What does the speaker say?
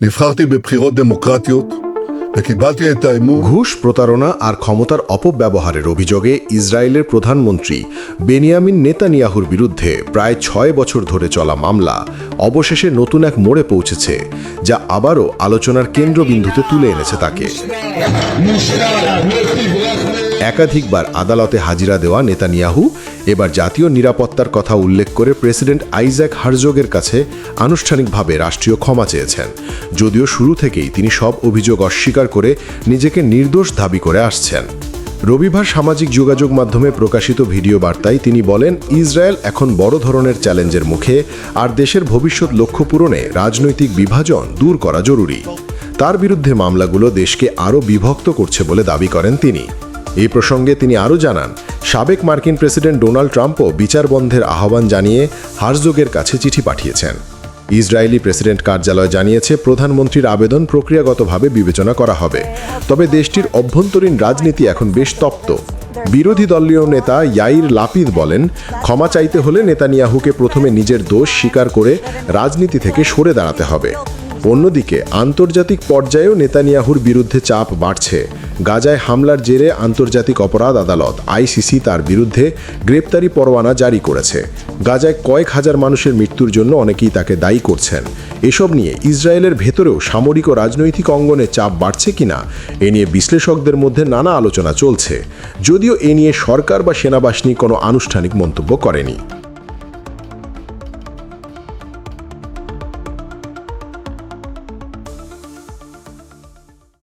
נבחרתי בבחירות דמוקרטיות וקיבלתי את האמון ঘুষ প্রতারণা আর ক্ষমতার অপব্যবহারের অভিযোগে ইসরায়েলের প্রধানমন্ত্রী বেনিয়ামিন নেতানিয়াহুর বিরুদ্ধে প্রায় ছয় বছর ধরে চলা মামলা অবশেষে নতুন এক মোড়ে পৌঁছেছে যা আবারও আলোচনার কেন্দ্রবিন্দুতে তুলে এনেছে তাকে একাধিকবার আদালতে হাজিরা দেওয়া নেতানিয়াহু এবার জাতীয় নিরাপত্তার কথা উল্লেখ করে প্রেসিডেন্ট আইজ্যাক হারজোগের কাছে আনুষ্ঠানিকভাবে রাষ্ট্রীয় ক্ষমা চেয়েছেন। যদিও শুরু থেকেই তিনি সব অভিযোগ অস্বীকার করে নিজেকে নির্দোষ দাবি করে আসছেন। রবিবার সামাজিক যোগাযোগ মাধ্যমে প্রকাশিত ভিডিও বার্তায় তিনি বলেন, ইসরায়েল এখন বড় ধরনের চ্যালেঞ্জের মুখে, আর দেশের ভবিষ্যৎ লক্ষ্য পূরণে রাজনৈতিক বিভাজন দূর করা জরুরি। তার বিরুদ্ধে মামলাগুলো দেশকে আরও বিভক্ত করছে বলে দাবি করেন তিনি। এই প্রসঙ্গে তিনি আরও জানান, সাবেক মার্কিন প্রেসিডেন্ট ডোনাল্ড ট্রাম্পও বিচার বন্ধের আহ্বান জানিয়ে হারজোগের কাছে চিঠি পাঠিয়েছেন। ইসরায়েলি প্রেসিডেন্ট কার্যালয় জানিয়েছে, প্রধানমন্ত্রীর আবেদন প্রক্রিয়াগতভাবে বিবেচনা করা হবে। তবে দেশটির অভ্যন্তরীণ রাজনীতি এখন বেশ তপ্ত। বিরোধী দলীয় নেতা ইয়াইর লাপিদ বলেন, ক্ষমা চাইতে হলে নেতানিয়াহুকে প্রথমে নিজের দোষ স্বীকার করে রাজনীতি থেকে সরে দাঁড়াতে হবে। অন্যদিকে, আন্তর্জাতিক পর্যায়েও নেতানিয়াহুর বিরুদ্ধে চাপ বাড়ছে। গাজায় হামলার জেরে আন্তর্জাতিক অপরাধ আদালত, আইসিসি, তার বিরুদ্ধে গ্রেপ্তারি পরোয়ানা জারি করেছে। গাজায় কয়েক হাজার মানুষের মৃত্যুর জন্য অনেকেই তাকে দায়ী করছেন। এসব নিয়ে ইসরায়েলের ভেতরেও সামরিক ও রাজনৈতিক অঙ্গনে চাপ বাড়ছে কিনা, এ নিয়ে বিশ্লেষকদের মধ্যে নানা আলোচনা চলছে। যদিও এ নিয়ে সরকার বা সেনাবাহিনী কোনো আনুষ্ঠানিক মন্তব্য করেনি।